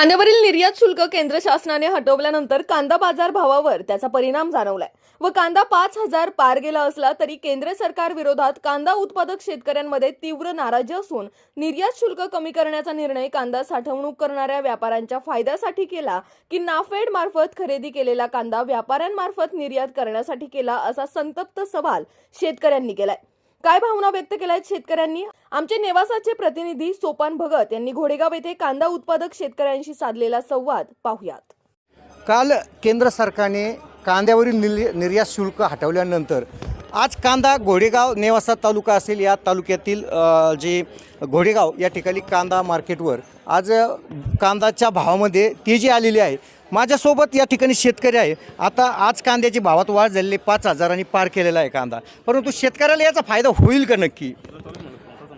कांद्यावरील निर्यात शुल्क केंद्र शासनाने हटवल्यानंतर कांदा बाजार भावावर त्याचा परिणाम जाणवलाय. व कांदा पाच हजार पार गेला असला तरी केंद्र सरकार विरोधात कांदा उत्पादक शेतकऱ्यांमध्ये तीव्र नाराजी असून निर्यात शुल्क कमी करण्याचा निर्णय कांदा साठवणूक करणाऱ्या व्यापाऱ्यांच्या फायद्यासाठी केला की नाफेड मार्फत खरेदी केलेला कांदा व्यापाऱ्यांमार्फत निर्यात करण्यासाठी केला असा संतप्त सवाल शेतकऱ्यांनी केलाय. काय भावना व्यक्त केल्या आहेत शेतकऱ्यांनी? आमचे नेवासाचे प्रतिनिधी सोपान भगत यांनी घोडेगाव येथे कांदा उत्पादक शेतकऱ्यांशी साधलेला संवाद पाहुयात. काल केंद्र सरकारने कांद्यावरील निर्य निर्यात शुल्क हटवल्यानंतर आज कांदा घोडेगाव नेवासा तालुका असेल या तालुक्यातील जे घोडेगाव या ठिकाणी कांदा मार्केटवर आज कांदाच्या भावामध्ये तेजी आलेली आहे. माझ्यासोबत या ठिकाणी शेतकरी आहे. आता आज कांद्याची भावात वाढ झालेली पाच हजारांनी पार केलेला आहे कांदा. परंतु शेतकऱ्याला याचा फायदा होईल का नक्की?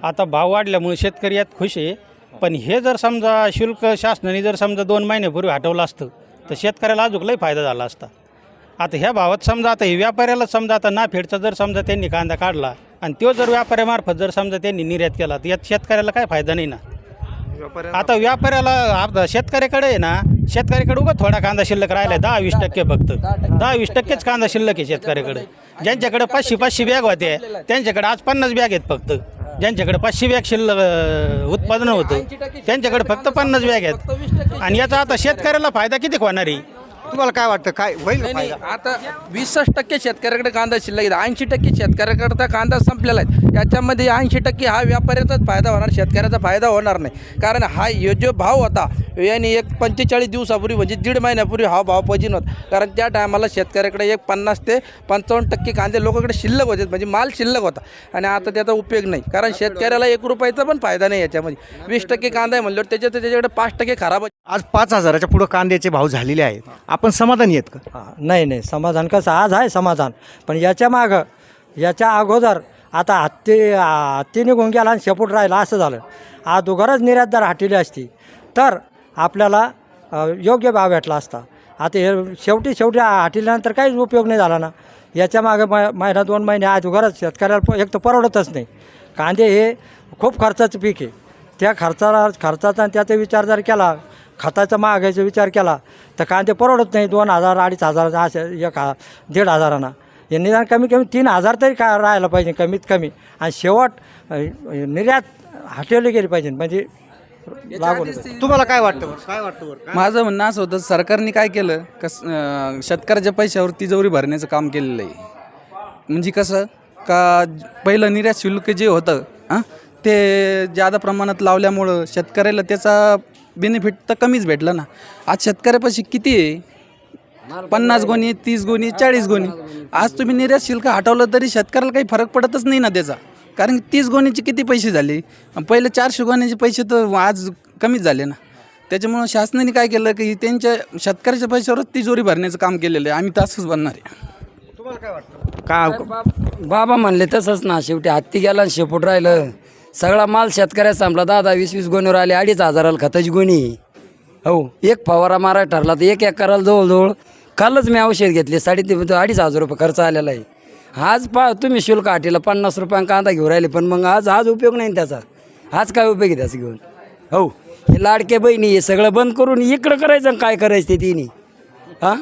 आता भाव वाढल्यामुळे शेतकरी यात खुश आहे. पण हे जर समजा शुल्क शासनाने जर समजा दोन महिन्यापूर्वी हटवलं असतं तर शेतकऱ्याला अजून लई फायदा झाला असता. आता ह्या भावात समजा आता हे व्यापाऱ्याला समजा आता नाफेडचा जर समजा त्यांनी कांदा काढला आणि तो जर व्यापाऱ्यामार्फत जर समजा त्यांनी निर्यात केला तर यात शेतकऱ्याला काय फायदा नाही ना? आता व्यापाऱ्याला आता शेतकऱ्याकडे आहे ना शेतकऱ्याकडे उगा थोडा कांदा शिल्लक राहिला दहा वीस टक्के फक्त. दहा वीस टक्केच कांदा शिल्लक आहे शेतकऱ्याकडे. ज्यांच्याकडे पाचशे पाचशे बॅग होते त्यांच्याकडे आज पन्नास बॅग आहेत फक्त. ज्यांच्याकडे पाचशे बॅग शिल्लक अं, उत्पादन होतं त्यांच्याकडे फक्त पन्नास बॅग आहेत. आणि याचा आता शेतकऱ्याला फायदा किती होणार आहे? तुम्हाला काय वाटतं? काय होईल का नाही आता वीस टक्के शेतकऱ्याकडे कांदा शिल्लक आहे. ऐंशी टक्के शेतकऱ्याकडचा कांदा संपलेला आहे. याच्यामध्ये ऐंशी टक्के हा व्यापाऱ्याचाच फायदा होणार शेतकऱ्याचा फायदा होणार नाही. कारण हा हे जो भाव होता याने एक पंचेचाळीस दिवसापूर्वी म्हणजे दीड महिन्यापूर्वी हा भाव पजिन होता. कारण त्या टायमाला शेतकऱ्याकडे एक पन्नास ते पंचावन्न टक्के कांदे लोकांकडे शिल्लक होते. म्हणजे माल शिल्लक होता. आणि आता त्याचा उपयोग नाही. कारण शेतकऱ्याला एक रुपयाचा पण फायदा नाही याच्यामध्ये. वीस टक्के कांदा आहे म्हणल्यावर त्याच्यात त्याच्याकडे पाच टक्के खराब आज पाच हजाराच्या पुढं कांद्याचे भाव झालेले आहेत. आपण समाधानी आहेत का? हा, नाही नाही. समाधान कसं? आज आहे समाधान. पण याच्या मागं याच्या अगोदर आता हत्ती हत्ती निघून गेला आणि शेपूट राहिला असं झालं. आज निर्यात निर्यातदार हटली असती. तर आपल्याला अ, योग्य भाव भेटला असता. आता हे शेवटी शेवटी हटल्यानंतर काहीच उपयोग नाही झाला ना. याच्या मागं मै महिना दोन महिने आज अगोदरच शेतकऱ्याला प- एक तर परवडतच नाही. कांदे हे खूप खर्चाचं पीक आहे. त्या खर्चाला खर्चाचा आणि त्याचा विचार जर केला खताचा महागाईचा विचार केला तर कांदे परवडत नाही दोन हजार अडीच हजार असे एक हा दीड हजारांना हे निदान कमी कमी तीन हजार तरी का राहायला पाहिजे कमीत कमी आणि शेवट निर्यात हटवली गेली पाहिजे म्हणजे लागून तुम्हाला काय वाटतं? काय वाटतं बरं? माझं म्हणणं असं होतं सरकारने काय केलं कस अं, शेतकऱ्याच्या पैशावर तिजोरी भरण्याचं काम केलेलं आहे म्हणजे कसं का पहिलं निर्यात शुल्क जे होतं हां ते जादा प्रमाणात लावल्यामुळं शेतकऱ्याला त्याचा बेनिफिट तर कमीच भेटलं ना. आज शेतकऱ्यापाशी किती आहे? पन्नास गोणी तीस गोणी चाळीस गोणी. आज तुम्ही निर्यात शुल्क हटवलं तरी शेतकऱ्याला काही फरक पडतच नाही ना त्याचा. कारण की तीस गोणीचे किती पैसे झाले? पहिले चारशे गोण्याचे पैसे तर आज कमीच झाले ना. त्याच्यामुळं शासनाने काय केलं की त्यांच्या शेतकऱ्याच्या पैशावरच तिजोरी भरण्याचं काम केलेलं आहे. आम्ही तसंच बनणार आहे. का बाबा म्हणले तसंच ना. शेवटी हत्ती गेला आणि शेपूट राहिलं. सगळा माल शेतकऱ्याचा संपला. दहा दहा वीस वीस गोणीवर आले अडीच हजाराला खताची गोणी. हो. एक फवारा मारा ठरला तर एक एकराला जवळजवळ कालच मी औषध घेतले. साडेतीन अडीच हजार रुपये खर्च आलेला आहे. आज पा तुम्ही शुल्क आटीला पन्नास रुपये कांदा घेऊन राहिले पण मग आज आज उपयोग नाही त्याचा. आज काय उपयोग आहे त्याचा घेऊन? हो. हे लाडके बहिणी हे सगळं बंद करून इकडं करायचं काय करायचं ते तिन्ही. हां?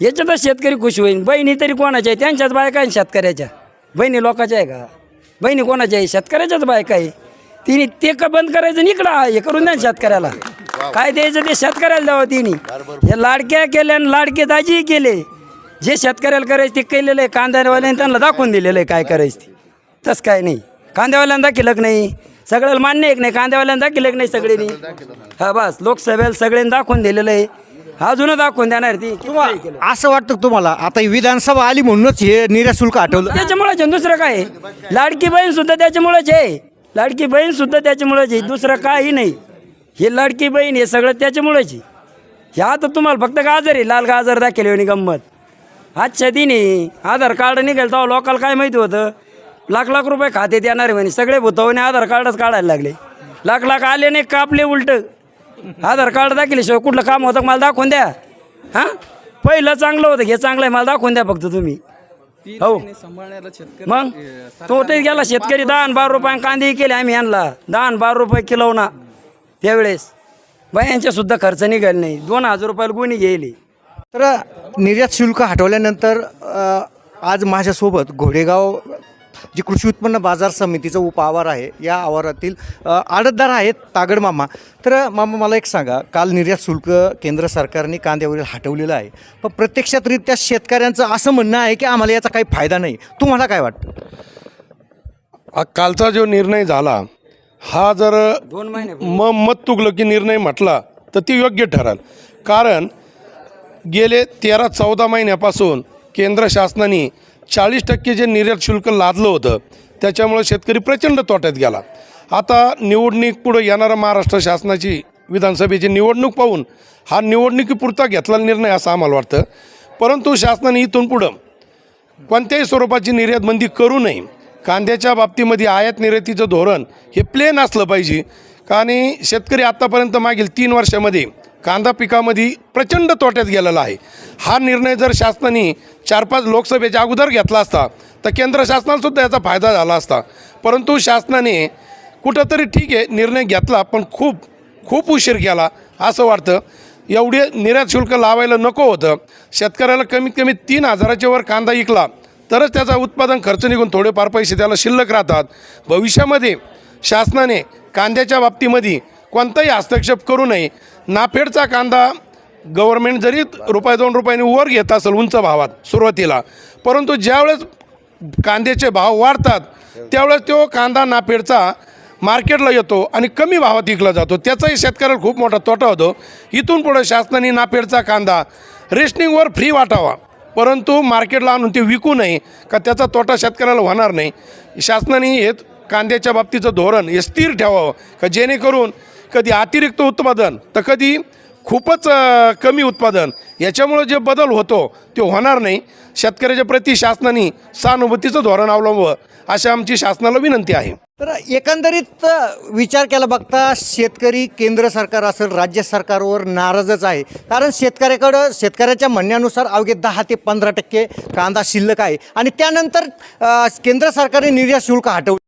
याच्यातच शेतकरी खुश होईल बहिणी तरी कोणाच्या आहे? त्यांच्याच बायका शेतकऱ्याच्या. बहिणी लोकांच्या आहे का? बहिणी कोणाच्या आहे? शेतकऱ्याच्याच बायका आहे. तिने ते का बंद करायचं आणि इकडं हे करून द्या ना शेतकऱ्याला. काय द्यायचं ते शेतकऱ्याला द्यावं तिने. हे लाडक्या केल्या आणि लाडके दाजीही केले. जे शेतकऱ्याला करायचं ते केलेलं आहे. कांद्यावाल्याने त्यांना दाखवून दिलेलं आहे काय करायचं ते. तसं काय नाही. कांद्यावाल्यांना दाखिलं का नाही सगळ्याला मान्य आहे की नाही? कांद्यावाल्यांना दाखिलं की नाही सगळ्यांनी. हा बस. लोकसभेला सगळ्यांनी दाखवून दिलेलं आहे. अजून दाखवून देणार ती. तुम्हाला असं वाटतं का तुम्हाला? आता ही विधानसभा आली म्हणूनच हे निर्यात शुल्क हटवलं त्याच्यामुळेच आहे, दुसरं काय आहे? लाडकी बहीण सुद्धा त्याच्यामुळेच आहे. लाडकी बहीण सुद्धा त्याच्यामुळेच आहे. दुसरं काही नाही. हे लाडकी बहीण हे सगळं त्याच्यामुळेच आहे. हे आता तुम्हाला फक्त गाजर आहे. लाल गाजर दाखवले आणि गंमत. आजच्या दिनी आधार कार्ड निघेल तेव्हा लोकांना काय माहिती होतं? लाख लाख रुपये खाते येणार आहे म्हणे. सगळे भूतावणे आधार कार्डच काढायला लागले. लाख लाख आले नाही कापले उलटं? आधार कार्ड दाखवल्याशिवाय कुठलं काम होतं मला दाखवून द्या. हां? पहिलं चांगलं होतं हे चांगलं आहे मला दाखवून द्या फक्त तुम्ही. हो. मग? तो ते गेला शेतकरी दहा आणि बारा रुपये कांदे केले आम्ही आणला दहा आणि बारा रुपये किलो ना त्यावेळेस. बायांच्यासुद्धा खर्च निघाल नाही. दोन हजार रुपयाला गुणी गेली. तर निर्यात शुल्क हटवल्यानंतर आज माझ्यासोबत घोडेगाव जे कृषी उत्पन्न बाजार समितीचं उपआवार आहे या आवारातील आडतदार आहेत तागड मामा. तर मामा मला एक सांगा काल निर्यात शुल्क केंद्र सरकारने कांद्यावरील हटवलेलं आहे. पण प्रत्यक्षातरित्या शेतकऱ्यांचं असं म्हणणं आहे की आम्हाला याचा काही फायदा नाही. तुम्हाला काय वाटतं? कालचा जो निर्णय झाला हा जर दोन महिने म मत तुगलकी निर्णय म्हटला तर ती योग्य ठरेल. कारण गेले तेरा चौदा महिन्यापासून केंद्र शासनाने चाळीस टक्के जे निर्यात शुल्क लादलं होतं त्याच्यामुळे शेतकरी प्रचंड तोट्यात गेला. आता निवडणूक पुढं येणारा महाराष्ट्र शासनाची विधानसभेची निवडणूक पाहून हा निवडणुकीपुरता घेतलेला निर्णय असं आम्हाला वाटतं. परंतु शासनाने इथून पुढं कोणत्याही स्वरूपाची निर्यात बंदी करू नये. कांद्याच्या बाबतीमध्ये आयात निर्यातीचं धोरण हे प्लेन असलं पाहिजे. आणि शेतकरी आत्तापर्यंत मागील तीन वर्षामध्ये कांदा पिकामध्ये प्रचंड तोट्यात गेलेला आहे. हा निर्णय जर शासनाने चार पाच लोकसभेच्या अगोदर घेतला असता तर केंद्र शासनालासुद्धा याचा फायदा झाला असता. परंतु शासनाने कुठंतरी ठीक आहे निर्णय घेतला पण खूप खूप उशीर केला असं वाटतं. एवढे निर्यात शुल्क लावायला नको होतं. शेतकऱ्याला कमीत कमी तीन हजाराच्या वर कांदा विकला तरच त्याचा उत्पादन खर्च निघून थोडेफार पैसे त्याला शिल्लक राहतात. भविष्यामध्ये शासनाने कांद्याच्या बाबतीमध्ये कोणताही हस्तक्षेप करू नये. नाफेडचा कांदा गव्हर्मेंट जरी रुपये दोन रुपयांनी वर घेत असेल उंच भावात सुरुवातीला परंतु ज्यावेळेस कांद्याचे भाव वाढतात त्यावेळेस तो कांदा नाफेडचा मार्केटला येतो आणि कमी भावात विकला जातो. त्याचाही शेतकऱ्याला खूप मोठा तोटा होतो. इथून पुढे शासनाने नाफेडचा कांदा रेशनिंगवर फ्री वाटावा. परंतु मार्केटला आणून ते विकू नये का त्याचा तोटा शेतकऱ्याला होणार नाही. शासनाने हे कांद्याच्या बाबतीचं धोरण हे स्थिर ठेवावं का जेणेकरून कधी अतिरिक्त उत्पादन तर कधी खूपच कमी उत्पादन. याच्यामुळं जे बदल होतो ते होणार नाही. शेतकऱ्याच्या प्रति शासनाने सहानुभूतीचं धोरण अवलंबवं अशी आमची शासनाला विनंती आहे. तर एकंदरीत विचार केला बघता शेतकरी केंद्र सरकार असेल राज्य सरकारवर नाराजच आहे. कारण शेतकऱ्याकडं शेतकऱ्याच्या म्हणण्यानुसार अवघे दहा ते पंधरा टक्के कांदा शिल्लक आहे. आणि त्यानंतर केंद्र सरकारने निर्यात शुल्क हटवलं